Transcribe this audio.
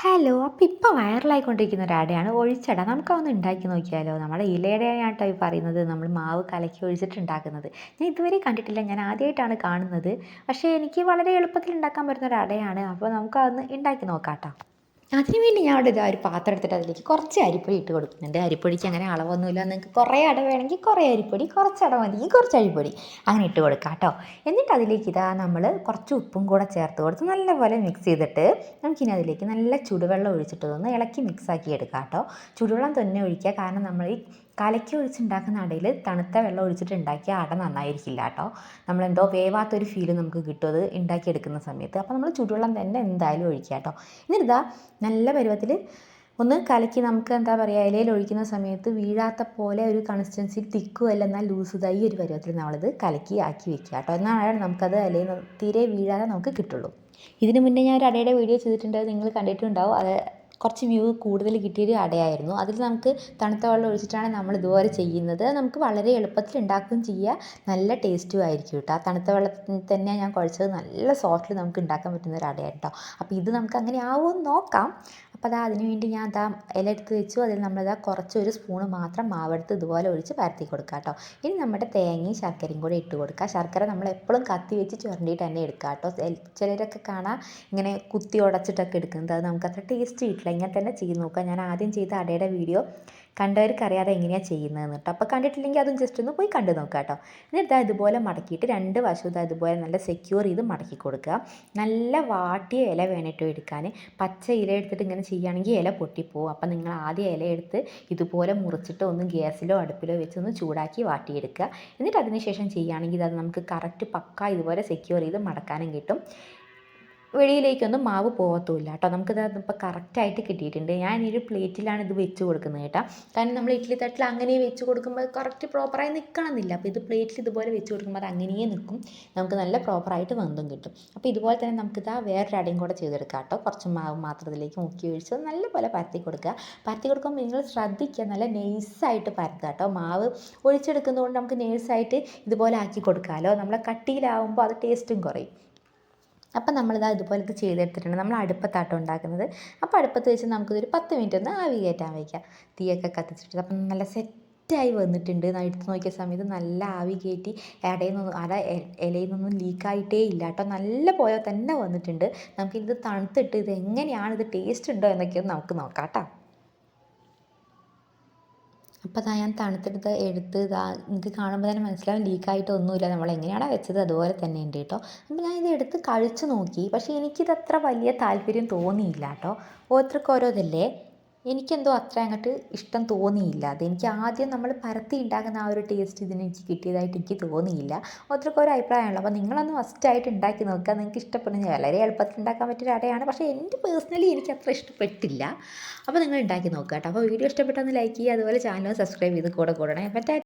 Hello അപ്പോൾ ഇപ്പോൾ വൈറലായിക്കൊണ്ടിരിക്കുന്ന ഒരു അടയാണ് ഒഴിച്ചട നമുക്കതൊന്ന് ഉണ്ടാക്കി നോക്കിയാലോ? നമ്മുടെ ഇലയുടെയാണ് കേട്ടോ ഈ പറയുന്നത്. നമ്മൾ മാവ് കലക്കി ഒഴിച്ചിട്ടുണ്ടാക്കുന്നത് ഞാൻ ഇതുവരെ കണ്ടിട്ടില്ല. ഞാൻ ആദ്യമായിട്ടാണ് കാണുന്നത്. പക്ഷേ എനിക്ക് വളരെ എളുപ്പത്തിൽ ഉണ്ടാക്കാൻ പറ്റുന്ന ഒരു അടയാണ് അപ്പോൾ നമുക്കതൊന്ന് ഉണ്ടാക്കി നോക്കാം കേട്ടോ അതിന് വേണ്ടി ഞാൻ അവിടെ ഇതാ ഒരു പാത്രം എടുത്തിട്ട് അതിലേക്ക് കുറച്ച് അരിപ്പൊടി ഇട്ട് കൊടുക്കുന്നുണ്ട് അരിപ്പൊടിക്ക് അങ്ങനെ അളവൊന്നുമില്ല. നിങ്ങൾക്ക് കുറേ അട വേണമെങ്കിൽ കുറേ അരിപ്പൊടി കുറച്ച് അട മതി കുറച്ച് അരിപ്പൊടി അങ്ങനെ ഇട്ട് കൊടുക്കാം കേട്ടോ. എന്നിട്ട് അതിലേക്ക് ഇതാ നമ്മൾ കുറച്ച് ഉപ്പും കൂടെ ചേർത്ത് കൊടുത്ത് നല്ലപോലെ മിക്സ് ചെയ്തിട്ട് നമുക്കിനി അതിലേക്ക് നല്ല ചുടുവെള്ളം ഒഴിച്ചിട്ട് ഒന്ന് ഇളക്കി മിക്സാക്കി എടുക്കാം കേട്ടോ. ചുടുവെള്ളം തന്നെ ഒഴിക്കുക. കാരണം നമ്മൾ ഈ കലക്കി ഒഴിച്ചുണ്ടാക്കുന്ന അടയിൽ തണുത്ത വെള്ളം ഒഴിച്ചിട്ട് ഉണ്ടാക്കിയ അട നന്നായിരിക്കില്ല കേട്ടോ. നമ്മളെന്തോ വേവാത്തൊരു ഫീൽ നമുക്ക് കിട്ടും. അത് ഉണ്ടാക്കിയെടുക്കുന്ന സമയത്ത്. അപ്പോൾ നമ്മൾ ചുടുവെള്ളം തന്നെ എന്തായാലും ഒഴിക്കുക കേട്ടോ. എന്നിട്ടാ നല്ല പരുവത്തിൽ ഒന്ന് കലക്കി നമുക്ക് എന്താ പറയുക ഇലയിൽ ഒഴിക്കുന്ന സമയത്ത് വീഴാത്ത പോലെ ഒരു കൺസിസ്റ്റൻസി തിക്കുമല്ല എന്നാൽ ലൂസ് ഇതായി ഒരു പരുവത്തിൽ നമ്മളിത് കലക്കി ആക്കി വെക്കുക കേട്ടോ. എന്നാണ് നമുക്കത് ഇലയിൽ തീരെ വീഴാതെ നമുക്ക് കിട്ടുള്ളൂ. ഇതിന് മുന്നേ ഞാൻ ഒരു അടയുടെ വീഡിയോ ചെയ്തിട്ടുണ്ട്. നിങ്ങൾ കണ്ടിട്ടുണ്ടാവും. അത് കുറച്ച് വ്യൂ കൂടുതൽ കിട്ടിയൊരു അടയായിരുന്നു അതിൽ നമുക്ക് തണുത്ത വെള്ളം ഒഴിച്ചിട്ടാണ് നമ്മൾ ഇതുപോലെ ചെയ്യുന്നത്. നമുക്ക് വളരെ എളുപ്പത്തിൽ ഉണ്ടാക്കുകയും ചെയ്യുക നല്ല ടേസ്റ്റും ആയിരിക്കും കേട്ടോ. ആ തണുത്ത വെള്ളത്തിൽ തന്നെ ഞാൻ കുഴച്ചത്. നല്ല സോഫ്റ്റിൽ നമുക്ക് ഉണ്ടാക്കാൻ പറ്റുന്ന ഒരു അടയാണ് കേട്ടോ. അപ്പോൾ ഇത് നമുക്ക് അങ്ങനെ ആവുമെന്ന് നോക്കാം. അപ്പോൾ അതാ അതിന് വേണ്ടി ഞാൻ അതാ ഇല എടുത്ത് വെച്ചു. അതിൽ നമ്മളിതാ കുറച്ചൊരു സ്പൂണ് മാത്രം മാവെടുത്ത് ഇതുപോലെ ഒഴിച്ച് പരത്തി കൊടുക്കുക കേട്ടോ ഇനി നമ്മുടെ തേങ്ങയും ശർക്കരയും കൂടെ ഇട്ട് കൊടുക്കുക ശർക്കര നമ്മൾ എപ്പോഴും കത്തി വെച്ച് ചുരണ്ടിയിട്ട് തന്നെ എടുക്കുക കേട്ടോ ചിലരൊക്കെ കാണാം ഇങ്ങനെ കുത്തി ഉടച്ചിട്ടൊക്കെ എടുക്കുന്നത്. അത് നമുക്ക് അത്ര ടേസ്റ്റ് കിട്ടില്ല. ഇങ്ങനെ തന്നെ ചെയ്ത് നോക്കുക ഞാൻ ആദ്യം ചെയ്ത അടയുടെ വീഡിയോ കണ്ടവർക്ക് അറിയാതെ എങ്ങനെയാണ് ചെയ്യുന്നതെന്ന് കേട്ടോ അപ്പോൾ കണ്ടിട്ടില്ലെങ്കിൽ അതും ജസ്റ്റ് ഒന്ന് പോയി കണ്ടു നോക്കുക കേട്ടോ. എന്നിട്ട് ഇതുപോലെ മടക്കിയിട്ട് രണ്ട് വശവും ഇതുപോലെ നല്ല സെക്യൂർ ചെയ്ത് മടക്കി കൊടുക്കുക. നല്ല വാട്ടിയ ഇല വേണിട്ടോ എടുക്കാൻ. പച്ച ഇല എടുത്തിട്ട് ഇങ്ങനെ ചെയ്യുകയാണെങ്കിൽ ഇല പൊട്ടിപ്പോവും. അപ്പോൾ നിങ്ങൾ ആദ്യം ഇല എടുത്ത് ഇതുപോലെ മുറിച്ചിട്ട് ഒന്ന് ഗ്യാസിലോ അടുപ്പിലോ വെച്ച് ഒന്ന് ചൂടാക്കി വാട്ടിയെടുക്കുക. എന്നിട്ട് അതിനുശേഷം ചെയ്യുകയാണെങ്കിൽ അത് നമുക്ക് കറക്റ്റ് പക്ക ഇതുപോലെ സെക്യൂർ ചെയ്ത് മടക്കാനും കിട്ടും. വെളിയിലേക്കൊന്നും മാവ് പോകത്തുമില്ല കേട്ടോ. നമുക്കിത് ഇപ്പോൾ കറക്റ്റായിട്ട് കിട്ടിയിട്ടുണ്ട്. ഞാൻ ഒരു പ്ലേറ്റിലാണ് ഇത് വെച്ച് കൊടുക്കുന്നത് കേട്ടോ. കാരണം നമ്മൾ ഇഡ്ഡലി തട്ടിൽ അങ്ങനെ വെച്ച് കൊടുക്കുമ്പോൾ കറക്റ്റ് പ്രോപ്പറായി നിൽക്കണമെന്നില്ല അപ്പോൾ ഇത് പ്ലേറ്റിൽ ഇതുപോലെ വെച്ച് കൊടുക്കുമ്പോൾ അത് അങ്ങനെയേ നിൽക്കും. നമുക്ക് നല്ല പ്രോപ്പറായിട്ട് വെന്തും കിട്ടും. അപ്പോൾ ഇതുപോലെ തന്നെ നമുക്കിത് വേറൊരു അടയും കൂടെ ചെയ്തെടുക്കാം കേട്ടോ. കുറച്ച് മാവ് മാത്രം ഇതിലേക്ക് മുക്കി ഒഴിച്ച് നല്ലപോലെ പരത്തി കൊടുക്കുക. പരത്തി കൊടുക്കുമ്പോൾ നിങ്ങൾ ശ്രദ്ധിക്കുക. നല്ല നെയ്സായിട്ട് പരത്തുക കേട്ടോ. മാവ് ഒഴിച്ചെടുക്കുന്നതുകൊണ്ട് നമുക്ക് നെയ്സായിട്ട് ഇതുപോലെ ആക്കി കൊടുക്കാമല്ലോ. നമ്മളെ കട്ടിയിലാവുമ്പോൾ അത് ടേസ്റ്റും കുറയും. അപ്പം നമ്മളിതാ ഇതുപോലെ ഇത് ചെയ്തെടുത്തിട്ടുണ്ട്. നമ്മൾ അടുപ്പത്താട്ടം ഉണ്ടാക്കുന്നത്. അപ്പോൾ അടുപ്പത്ത് വെച്ച് നമുക്കിതൊരു പത്ത് മിനിറ്റ് ഒന്ന് ആവി കയറ്റാൻ വയ്ക്കാം തീയൊക്കെ കത്തിച്ചിട്ട്. അപ്പം നല്ല സെറ്റായി വന്നിട്ടുണ്ട്. എടുത്ത് നോക്കിയ സമയത്ത് നല്ല ആവി കയറ്റി ഇടയിൽ നിന്നും അട ഇലയിൽ നിന്നും ലീക്കായിട്ടേ ഇല്ല കേട്ടോ. നല്ല പോയോ തന്നെ വന്നിട്ടുണ്ട്. നമുക്കിത് തണുത്തിട്ട് ഇത് എങ്ങനെയാണ് ഇത് ടേസ്റ്റ് ഉണ്ടോ എന്നൊക്കെയൊന്ന് നമുക്ക് നോക്കാം കേട്ടോ. അപ്പോൾ ഞാൻ തണുത്തെടുത്ത് എടുത്ത് ഇതാ എനിക്ക് കാണുമ്പോൾ തന്നെ മനസ്സിലാവും ലീക്കായിട്ടൊന്നുമില്ല നമ്മൾ എങ്ങനെയാണോ വെച്ചത്? അതുപോലെ തന്നെ ഉണ്ട് കേട്ടോ. അപ്പോൾ ഞാൻ ഇത് എടുത്ത് കഴിച്ച് നോക്കി. പക്ഷേ എനിക്കിത് അത്ര വലിയ താല്പര്യം തോന്നിയില്ല കേട്ടോ. ഓരോരുത്തർക്ക് ഓരോതല്ലേ എനിക്കെന്തോ അത്ര അങ്ങോട്ട് ഇഷ്ടം തോന്നിയില്ല. അതെനിക്ക് ആദ്യം നമ്മൾ പരത്തി ഉണ്ടാക്കുന്ന ആ ഒരു ടേസ്റ്റ് ഇതിന് എനിക്ക് കിട്ടിയതായിട്ട് എനിക്ക് തോന്നിയില്ല. ഓരോരുത്തർക്ക് ഒരു അഭിപ്രായമാണല്ലോ. അപ്പോൾ നിങ്ങളൊന്ന് ഫസ്റ്റായിട്ട് ഉണ്ടാക്കി നോക്കുക നിങ്ങൾക്ക് ഇഷ്ടപ്പെടുന്ന വളരെ എളുപ്പത്തിൽ ഉണ്ടാക്കാൻ പറ്റിയ അടയാണ്. പക്ഷേ എന്റെ പേഴ്സണലി എനിക്ക് അത്ര ഇഷ്ടപ്പെട്ടില്ല. അപ്പോൾ നിങ്ങൾ ഉണ്ടാക്കി നോക്കുക കേട്ടോ അപ്പോൾ വീഡിയോ ഇഷ്ടപ്പെട്ടൊന്ന് ലൈക്ക് ചെയ്യുക. അതുപോലെ ചാനൽ സബ്സ്ക്രൈബ് ചെയ്ത് കൂടെ കൂടണേ. പറ്റാ